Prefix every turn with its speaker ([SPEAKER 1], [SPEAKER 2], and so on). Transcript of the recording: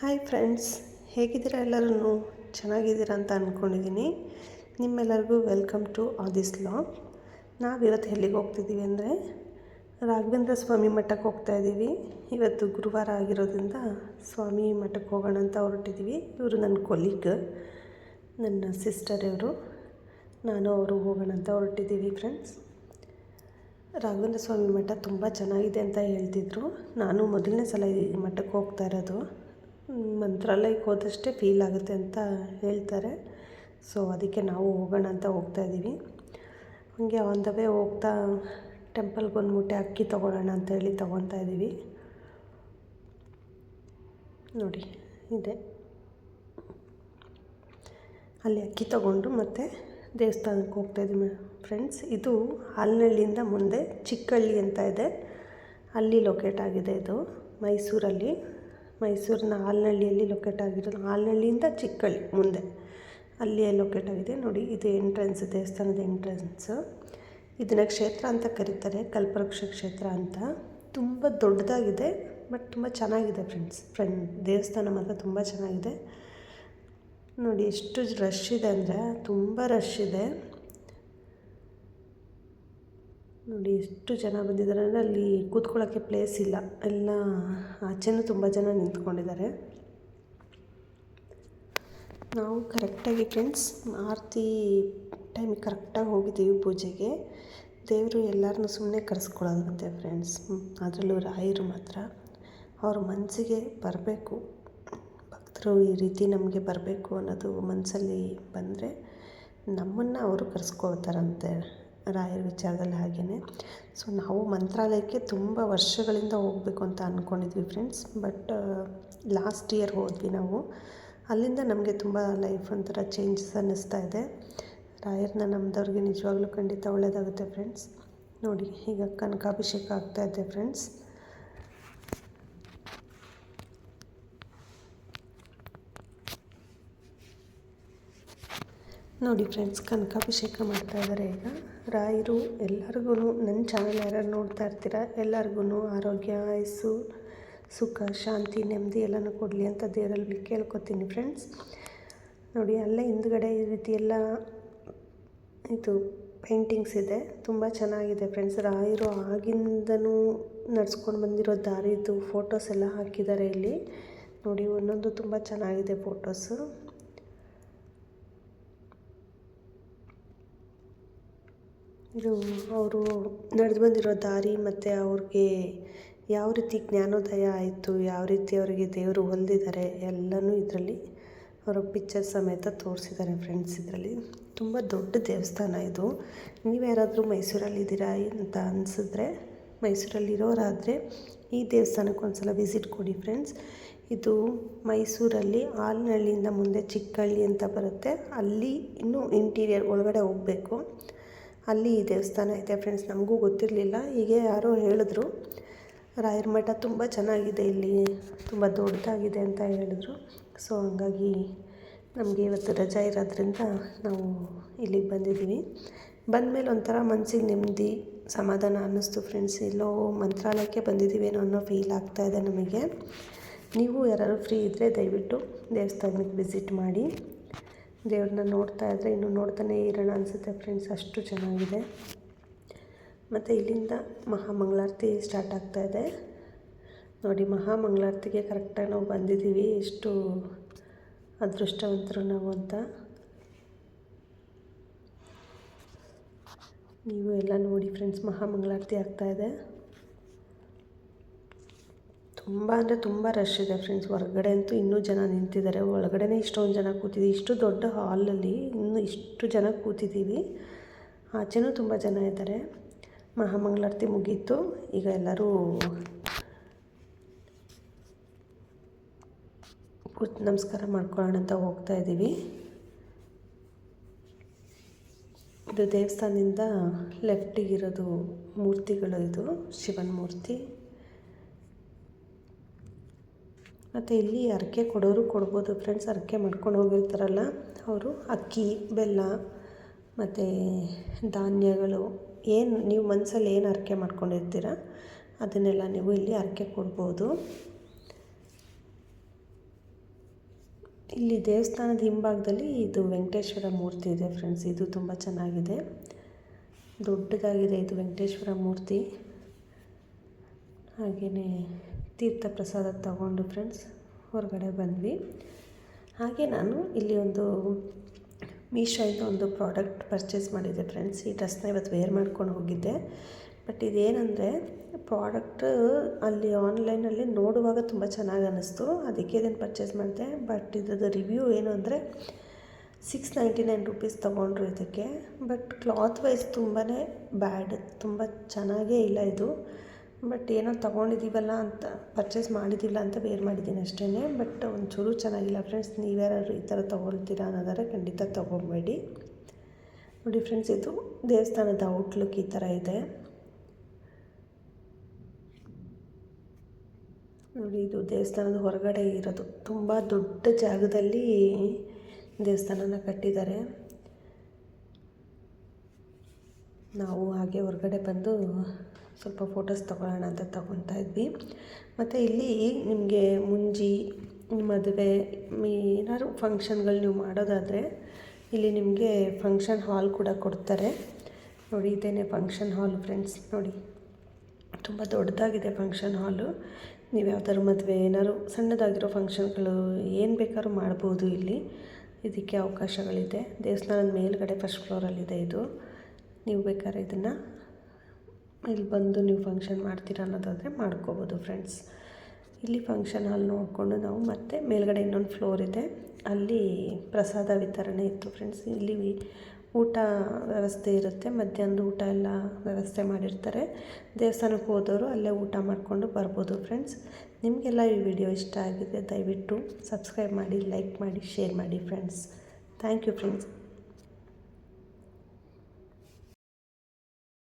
[SPEAKER 1] Hi friends ಹೇಗಿದ್ದೀರಾ ಎಲ್ಲರೂ ಚೆನ್ನಾಗಿದ್ದೀರಾ ಅಂತ ಅಂದ್ಕೊಂಡಿದ್ದೀನಿ ನಿಮ್ಮೆಲ್ಲರಿಗೂ ವೆಲ್ಕಮ್ ಟು ಆದಿಸ್ ಲಾ ನಾವಿವತ್ತು ಎಲ್ಲಿಗೆ ಹೋಗ್ತಿದ್ದೀವಿ ಅಂದರೆ, ರಾಘವೇಂದ್ರ ಸ್ವಾಮಿ ಮಠಕ್ಕೆ ಹೋಗ್ತಾ ಇದ್ದೀವಿ. ಇವತ್ತು ಗುರುವಾರ ಆಗಿರೋದ್ರಿಂದ ಸ್ವಾಮಿ ಮಠಕ್ಕೆ ಹೋಗೋಣ ಅಂತ ಹೊರಟಿದ್ದೀವಿ. ಇವರು ನನ್ನ ಕೊಲೀಗ್ ನನ್ನ ಸಿಸ್ಟರ್ ಇವರು. ನಾನು ಅವರು ಹೋಗೋಣ ಅಂತ ಹೊರಟಿದ್ದೀವಿ ಫ್ರೆಂಡ್ಸ್ ರಾಘವೇಂದ್ರ ಸ್ವಾಮಿ ಮಠ ತುಂಬ ಚೆನ್ನಾಗಿದೆ ಅಂತ ಹೇಳ್ತಿದ್ರು. ನಾನು ಮೊದಲನೇ ಸಲ ಈ ಮಠಕ್ಕೆ ಹೋಗ್ತಾ ಇರೋದು. ಮಂತ್ರಾಲಯಕ್ಕೆ ಹೋದಷ್ಟೇ ಫೀಲ್ ಆಗುತ್ತೆ ಅಂತ ಹೇಳ್ತಾರೆ. ಸೊ ಅದಕ್ಕೆ ನಾವು ಹೋಗೋಣ ಅಂತ ಹೋಗ್ತಾ ಇದ್ದೀವಿ. ಹಾಗೆ ಆನ್ ದ ವೇ ಹೋಗ್ತಾ ಟೆಂಪಲ್ಗೆ ಒಂದು ಮೂಟೆ ಅಕ್ಕಿ ತೊಗೊಳ್ಳೋಣ ಅಂತ ಹೇಳಿ ತೊಗೊತಾ ಇದ್ದೀವಿ. ನೋಡಿ, ಇದೆ. ಅಲ್ಲಿ ಅಕ್ಕಿ ತೊಗೊಂಡು ಮತ್ತು ದೇವಸ್ಥಾನಕ್ಕೆ ಹೋಗ್ತಾ ಇದ್ದೀವಿ ಫ್ರೆಂಡ್ಸ್ ಇದು ಹಾಲ್ನಳ್ಳಿಯಿಂದ ಮುಂದೆ ಚಿಕ್ಕಹಳ್ಳಿ ಅಂತ ಇದೆ. ಅಲ್ಲಿ ಲೊಕೇಟ್ ಆಗಿದೆ ಇದು ಮೈಸೂರಲ್ಲಿ. ಮೈಸೂರಿನ ಹಾಲ್ನಳ್ಳಿಯಲ್ಲಿ ಲೊಕೇಟ್ ಆಗಿರೋದು. ಹಾಲ್ನಳ್ಳಿಯಿಂದ ಚಿಕ್ಕಳ್ಳಿ ಮುಂದೆ. ಅಲ್ಲಿಯೇ ಲೊಕೇಟ್ ಆಗಿದೆ. ನೋಡಿ, ಇದು ಎಂಟ್ರೆನ್ಸ್, ದೇವಸ್ಥಾನದ ಎಂಟ್ರೆನ್ಸು. ಇದನ್ನು ಕ್ಷೇತ್ರ ಅಂತ ಕರೀತಾರೆ, ಕಲ್ಪವೃಕ್ಷ ಕ್ಷೇತ್ರ ಅಂತ. ತುಂಬ ದೊಡ್ಡದಾಗಿದೆ, ಬಟ್ ತುಂಬ ಚೆನ್ನಾಗಿದೆ ಫ್ರೆಂಡ್ಸ್. ಫ್ರೆಂಡ್, ದೇವಸ್ಥಾನ ಮಾತ್ರ ತುಂಬ ಚೆನ್ನಾಗಿದೆ. ನೋಡಿ, ಎಷ್ಟು ರಶ್ ಇದೆ ಅಂದರೆ ತುಂಬ ರಶ್ ಇದೆ. ನೋಡಿ ಎಷ್ಟು ಜನ ಬಂದಿದ್ದಾರೆ ಅಂದರೆ ಅಲ್ಲಿ ಕೂತ್ಕೊಳ್ಳೋಕ್ಕೆ ಪ್ಲೇಸ್ ಇಲ್ಲ. ಎಲ್ಲ ಆಚೆನೂ ತುಂಬ ಜನ ನಿಂತ್ಕೊಂಡಿದ್ದಾರೆ. ನಾವು ಕರೆಕ್ಟಾಗಿ ಫ್ರೆಂಡ್ಸ್ ಆರತಿ ಟೈಮಿಗೆ ಕರೆಕ್ಟಾಗಿ ಹೋಗಿದ್ದೀವಿ ಪೂಜೆಗೆ. ದೇವರು ಎಲ್ಲರನ್ನೂ ಸುಮ್ಮನೆ ಕರೆಸ್ಕೊಳ್ಳೋದಂತೆ ಫ್ರೆಂಡ್ಸ್ ಅದರಲ್ಲೂ ರಾಯರು ಮಾತ್ರ. ಅವ್ರ ಮನಸ್ಸಿಗೆ ಬರಬೇಕು. ಭಕ್ತರು ಈ ರೀತಿ ನಮಗೆ ಬರಬೇಕು ಅನ್ನೋದು ಮನಸ್ಸಲ್ಲಿ ಬಂದರೆ ನಮ್ಮನ್ನು ಅವರು ಕರೆಸ್ಕೊಳ್ತಾರಂತೆ. ರಾಯರ ವಿಚಾರದಲ್ಲಿ ಹಾಗೆಯೇ ಸೊ ನಾವು ಮಂತ್ರಾಲಯಕ್ಕೆ ತುಂಬ ವರ್ಷಗಳಿಂದ ಹೋಗಬೇಕು ಅಂತ ಅಂದ್ಕೊಂಡಿದ್ವಿ ಫ್ರೆಂಡ್ಸ್ ಬಟ್ ಲಾಸ್ಟ್ ಇಯರ್ ಹೋದ್ವಿ ನಾವು. ಅಲ್ಲಿಂದ ನಮಗೆ ತುಂಬ ಲೈಫ್ ಒಂಥರ ಚೇಂಜಸ್ ಅನ್ನಿಸ್ತಾ ಇದೆ. ರಾಯರನ್ನ ನಮ್ಮದವ್ರಿಗೆ ನಿಜವಾಗ್ಲೂ ಖಂಡಿತ ಒಳ್ಳೆಯದಾಗುತ್ತೆ ಫ್ರೆಂಡ್ಸ್ ನೋಡಿ, ಈಗ ಕನಕಾಭಿಷೇಕ ಇದೆ ಫ್ರೆಂಡ್ಸ್ ನೋಡಿ ಫ್ರೆಂಡ್ಸ್ ಕನಕಾಭಿಷೇಕ ಮಾಡ್ತಾ ಇದ್ದಾರೆ ಈಗ. ರಾಯರು ಎಲ್ಲರಿಗೂ ನನ್ನ ಚಾನಲ್ ಯಾರ್ಯಾರು ನೋಡ್ತಾ ಇರ್ತೀರ ಎಲ್ಲರಿಗೂ ಆರೋಗ್ಯ, ಆಯಸ್ಸು, ಸುಖ, ಶಾಂತಿ, ನೆಮ್ಮದಿ ಎಲ್ಲನೂ ಕೊಡಲಿ ಅಂತ ದೇವರಲ್ಲಿ ಕೇಳ್ಕೊತೀನಿ ಫ್ರೆಂಡ್ಸ್ ನೋಡಿ, ಅಲ್ಲೇ ಹಿಂದ್ಗಡೆ ಈ ರೀತಿ ಎಲ್ಲ ಇದು ಪೇಂಟಿಂಗ್ಸ್ ಇದೆ. ತುಂಬ ಚೆನ್ನಾಗಿದೆ ಫ್ರೆಂಡ್ಸ್ ರಾಯರು ಆಗಿಂದನೂ ನಡ್ಸ್ಕೊಂಡು ಬಂದಿರೋ ದಾರಿದು ಫೋಟೋಸ್ ಎಲ್ಲ ಹಾಕಿದ್ದಾರೆ ಇಲ್ಲಿ. ನೋಡಿ, ಒಂದೊಂದು ತುಂಬ ಚೆನ್ನಾಗಿದೆ ಫೋಟೋಸು ಇದು ಅವರು ನಡೆದು ಬಂದಿರೋ ದಾರಿ ಮತ್ತು ಅವ್ರಿಗೆ ಯಾವ ರೀತಿ ಜ್ಞಾನೋದಯ ಆಯಿತು, ಯಾವ ರೀತಿ ಅವರಿಗೆ ದೇವರು ಹೊಲಿದಿದ್ದಾರೆ ಎಲ್ಲನೂ ಇದರಲ್ಲಿ ಅವರು ಪಿಕ್ಚರ್ ಸಮೇತ ತೋರಿಸಿದ್ದಾರೆ ಫ್ರೆಂಡ್ಸ್ ಇದರಲ್ಲಿ. ತುಂಬ ದೊಡ್ಡ ದೇವಸ್ಥಾನ ಇದು. ನೀವು ಯಾರಾದರೂ ಮೈಸೂರಲ್ಲಿದ್ದೀರಾ ಅಂತ ಅನಿಸಿದ್ರೆ ಮೈಸೂರಲ್ಲಿರೋರಾದರೆ ಈ ದೇವಸ್ಥಾನಕ್ಕೆ ಒಂದು ಸಲ ವಿಸಿಟ್ ಕೊಡಿ ಫ್ರೆಂಡ್ಸ್ ಇದು ಮೈಸೂರಲ್ಲಿ ಆಲ್ನಹಳ್ಳಿಯಿಂದ ಮುಂದೆ ಚಿಕ್ಕಹಳ್ಳಿ ಅಂತ ಬರುತ್ತೆ. ಅಲ್ಲಿ ಇನ್ನೂ ಇಂಟೀರಿಯರ್ ಒಳಗಡೆ ಹೋಗಬೇಕು. ಅಲ್ಲಿ ಈ ದೇವಸ್ಥಾನ ಇದೆ ಫ್ರೆಂಡ್ಸ್ ನಮಗೂ ಗೊತ್ತಿರಲಿಲ್ಲ. ಹೀಗೆ ಯಾರೋ ಹೇಳಿದ್ರು. ರಾಯರ ಮಠ ತುಂಬ ಚೆನ್ನಾಗಿದೆ ಇಲ್ಲಿ, ತುಂಬ ದೊಡ್ಡದಾಗಿದೆ ಅಂತ ಹೇಳಿದ್ರು. ಸೊ ಹಂಗಾಗಿ ನಮಗೆ ಇವತ್ತು ರಜಾ ಇರೋದ್ರಿಂದ ನಾವು ಇಲ್ಲಿಗೆ ಬಂದಿದ್ದೀವಿ. ಬಂದಮೇಲೆ ಒಂಥರ ಮನಸ್ಸಿಗೆ ನೆಮ್ಮದಿ, ಸಮಾಧಾನ ಅನ್ನಿಸ್ತು ಫ್ರೆಂಡ್ಸ್ ಎಲ್ಲೋ ಮಂತ್ರಾಲಯಕ್ಕೆ ಬಂದಿದ್ದೀವೇನೋ ಅನ್ನೋ ಫೀಲ್ ಆಗ್ತಾ ಇದೆ ನಮಗೆ. ನೀವು ಯಾರಾದ್ರು ಫ್ರೀ ಇದ್ದರೆ ದಯವಿಟ್ಟು ದೇವಸ್ಥಾನಕ್ಕೆ ವಿಸಿಟ್ ಮಾಡಿ. ದೇವ್ರನ್ನ ನೋಡ್ತಾ ಇದ್ದರೆ ಇನ್ನೂ ನೋಡ್ತಾನೇ ಇರೋಣ ಅನಿಸುತ್ತೆ ಫ್ರೆಂಡ್ಸ್ ಅಷ್ಟು ಚೆನ್ನಾಗಿದೆ. ಮತ್ತು ಇಲ್ಲಿಂದ ಮಹಾಮಂಗಳಾರತಿ ಸ್ಟಾರ್ಟ್ ಆಗ್ತಾ ಇದೆ. ನೋಡಿ, ಮಹಾಮಂಗಳಾರತಿಗೆ ಕರೆಕ್ಟಾಗಿ ನಾವು ಬಂದಿದ್ದೀವಿ. ಎಷ್ಟು ಅದೃಷ್ಟವಂತರು ನಾವು ಅಂತ. ನೀವು ಎಲ್ಲ ನೋಡಿ ಫ್ರೆಂಡ್ಸ್ ಮಹಾಮಂಗಳಾರತಿ ಆಗ್ತಾಯಿದೆ ತುಂಬ ಅಂದರೆ ತುಂಬ ರಶ್ ಇದೆ ಫ್ರೆಂಡ್ಸ್ ಹೊರಗಡೆ ಅಂತೂ ಇನ್ನೂ ಜನ ನಿಂತಿದ್ದಾರೆ. ಒಳಗಡೆನೇ ಇಷ್ಟೊಂದು ಜನ ಕೂತಿದ್ದೀವಿ ಇಷ್ಟು ದೊಡ್ಡ ಹಾಲಲ್ಲಿ ಇನ್ನೂ ಇಷ್ಟು ಜನ ಕೂತಿದ್ದೀವಿ. ಆಚೆನೂ ತುಂಬ ಜನ ಇದ್ದಾರೆ. ಮಹಾಮಂಗಳಾರತಿ ಮುಗೀತು. ಈಗ ಎಲ್ಲರೂ ಕೂತ್ ನಮಸ್ಕಾರ ಮಾಡ್ಕೊಳ್ಳೋಣ ಅಂತ ಹೋಗ್ತಾ ಇದ್ದೀವಿ. ಇದು ದೇವಸ್ಥಾನದಿಂದ ಲೆಫ್ಟಿಗಿರೋದು ಮೂರ್ತಿಗಳು ಇದು, ಶಿವನ ಮೂರ್ತಿ. ಮತ್ತು ಇಲ್ಲಿ ಹರಕೆ ಕೊಡೋರು ಕೊಡ್ಬೋದು ಫ್ರೆಂಡ್ಸ್ ಹರಕೆ ಮಾಡ್ಕೊಂಡು ಹೋಗಿರ್ತಾರಲ್ಲ ಅವರು. ಅಕ್ಕಿ, ಬೆಲ್ಲ, ಮತ್ತು ಧಾನ್ಯಗಳು, ಏನು ನೀವು ಮನಸ್ಸಲ್ಲಿ ಏನು ಹರಕೆ ಮಾಡ್ಕೊಂಡಿರ್ತೀರ ಅದನ್ನೆಲ್ಲ ನೀವು ಇಲ್ಲಿ ಹರಕೆ ಕೊಡ್ಬೋದು. ಇಲ್ಲಿ ದೇವಸ್ಥಾನದ ಹಿಂಭಾಗದಲ್ಲಿ ಇದು ವೆಂಕಟೇಶ್ವರ ಮೂರ್ತಿ ಇದೆ ಫ್ರೆಂಡ್ಸ್ ಇದು ತುಂಬ ಚೆನ್ನಾಗಿದೆ. ದೊಡ್ಡದಾಗಿದೆ ಇದು ವೆಂಕಟೇಶ್ವರ ಮೂರ್ತಿ. ಹಾಗೆಯೇ ತೀರ್ಥ ಪ್ರಸಾದ ತಗೊಂಡು ಫ್ರೆಂಡ್ಸ್ ಹೊರಗಡೆ ಬಂದ್ವಿ. ಹಾಗೆ ನಾನು ಇಲ್ಲಿ ಒಂದು ಮೀಶೋಯಿಂದ ಒಂದು ಪ್ರಾಡಕ್ಟ್ ಪರ್ಚೇಸ್ ಮಾಡಿದ್ದೆ ಫ್ರೆಂಡ್ಸ್ ಈ ಡ್ರೆಸ್ನ ಇವತ್ತು ವೇರ್ ಮಾಡ್ಕೊಂಡು ಹೋಗಿದ್ದೆ. ಬಟ್ ಇದೇನಂದರೆ ಪ್ರಾಡಕ್ಟ್ ಅಲ್ಲಿ ಆನ್ಲೈನಲ್ಲಿ ನೋಡುವಾಗ ತುಂಬ ಚೆನ್ನಾಗಿ ಅನ್ನಿಸ್ತು. ಅದಕ್ಕೆ ಇದನ್ನು ಪರ್ಚೇಸ್ ಮಾಡಿದೆ. ಬಟ್ ಇದ್ರದ್ದು ರಿವ್ಯೂ ಏನು ಅಂದರೆ ಸಿಕ್ಸ್ ನೈಂಟಿ ನೈನ್ ರುಪೀಸ್ ತೊಗೊಂಡ್ರು ಇದಕ್ಕೆ. ಬಟ್ ಕ್ಲಾತ್ ವೈಸ್ ತುಂಬಾ ಬ್ಯಾಡ್ ತುಂಬ ಚೆನ್ನಾಗೇ ಇಲ್ಲ ಇದು. ಬಟ್ ಏನೋ ತೊಗೊಂಡಿದ್ದೀವಲ್ಲ ಅಂತ ಪರ್ಚೇಸ್ ಮಾಡಿದ್ದಿಲ್ಲ ಅಂತ ವೇರ್ ಮಾಡಿದ್ದೀನಿ ಅಷ್ಟೇ ಬಟ್ ಒಂಚೂರು ಚೆನ್ನಾಗಿಲ್ಲ ಫ್ರೆಂಡ್ಸ್ ನೀವ್ಯಾರು ಈ ಥರ ತೊಗೊಳ್ತೀರಾ ಅನ್ನೋದಾದ್ರೆ ಖಂಡಿತ ತೊಗೊಬೇಡಿ ನೋಡಿ ಫ್ರೆಂಡ್ಸ್ ಇದು ದೇವಸ್ಥಾನದ ಔಟ್ಲುಕ್ ಈ ಥರ ಇದೆ. ನೋಡಿ, ಇದು ದೇವಸ್ಥಾನದ ಹೊರಗಡೆ ಇರೋದು. ತುಂಬ ದೊಡ್ಡ ಜಾಗದಲ್ಲಿ ದೇವಸ್ಥಾನನ ಕಟ್ಟಿದ್ದಾರೆ. ನಾವು ಹಾಗೆ ಹೊರಗಡೆ ಬಂದು ಸ್ವಲ್ಪ ಫೋಟೋಸ್ ತೊಗೊಳ್ಳೋಣ ಅಂತ ತೊಗೊತಾ ಇದ್ವಿ. ಮತ್ತು ಇಲ್ಲಿ ನಿಮಗೆ ಮುಂಜಿ, ಮದುವೆ ಏನಾದ್ರು ಫಂಕ್ಷನ್ಗಳು ನೀವು ಮಾಡೋದಾದರೆ ಇಲ್ಲಿ ನಿಮಗೆ ಫಂಕ್ಷನ್ ಹಾಲ್ ಕೂಡ ಕೊಡ್ತಾರೆ. ನೋಡಿ, ಇದೇನೆ ಫಂಕ್ಷನ್ ಹಾಲ್ ಫ್ರೆಂಡ್ಸ್ ನೋಡಿ. ತುಂಬ ದೊಡ್ಡದಾಗಿದೆ ಫಂಕ್ಷನ್ ಹಾಲು ನೀವು ಯಾವ್ದಾದ್ರು ಮದುವೆ, ಏನಾದ್ರು ಸಣ್ಣದಾಗಿರೋ ಫಂಕ್ಷನ್ಗಳು ಏನು ಬೇಕಾದ್ರೂ ಮಾಡ್ಬೋದು ಇಲ್ಲಿ. ಇದಕ್ಕೆ ಅವಕಾಶಗಳಿದೆ. ದೇವಸ್ಥಾನದ ಮೇಲುಗಡೆ ಫಸ್ಟ್ ಫ್ಲೋರಲ್ಲಿದೆ ಇದು. ನೀವು ಬೇಕಾದ್ರೆ ಇದನ್ನು ಇಲ್ಲಿ ಬಂದು ನೀವು ಫಂಕ್ಷನ್ ಮಾಡ್ತೀರಾ ಅನ್ನೋದಾದರೆ ಮಾಡ್ಕೋಬೋದು ಫ್ರೆಂಡ್ಸ್ ಇಲ್ಲಿ ಫಂಕ್ಷನ್ ಹಾಲ್ ನೋಡಿಕೊಂಡು ನಾವು ಮತ್ತೆ ಮೇಲ್ಗಡೆ ಇನ್ನೊಂದು ಫ್ಲೋರ್ ಇದೆ. ಅಲ್ಲಿ ಪ್ರಸಾದ ವಿತರಣೆ ಇತ್ತು ಫ್ರೆಂಡ್ಸ್ ಇಲ್ಲಿ ಊಟ ವ್ಯವಸ್ಥೆ ಇರುತ್ತೆ. ಮಧ್ಯಾಹ್ನದ ಊಟ ಎಲ್ಲ ವ್ಯವಸ್ಥೆ ಮಾಡಿರ್ತಾರೆ. ದೇವಸ್ಥಾನಕ್ಕೆ ಹೋದವರು ಅಲ್ಲೇ ಊಟ ಮಾಡಿಕೊಂಡು ಬರ್ಬೋದು ಫ್ರೆಂಡ್ಸ್ ನಿಮಗೆಲ್ಲ ಈ ವಿಡಿಯೋ ಇಷ್ಟ ಆಗಿದೆ ದಯವಿಟ್ಟು ಸಬ್ಸ್ಕ್ರೈಬ್ ಮಾಡಿ ಲೈಕ್ ಮಾಡಿ ಶೇರ್ ಮಾಡಿ ಫ್ರೆಂಡ್ಸ್ ಥ್ಯಾಂಕ್ ಯು ಫ್ರೆಂಡ್ಸ್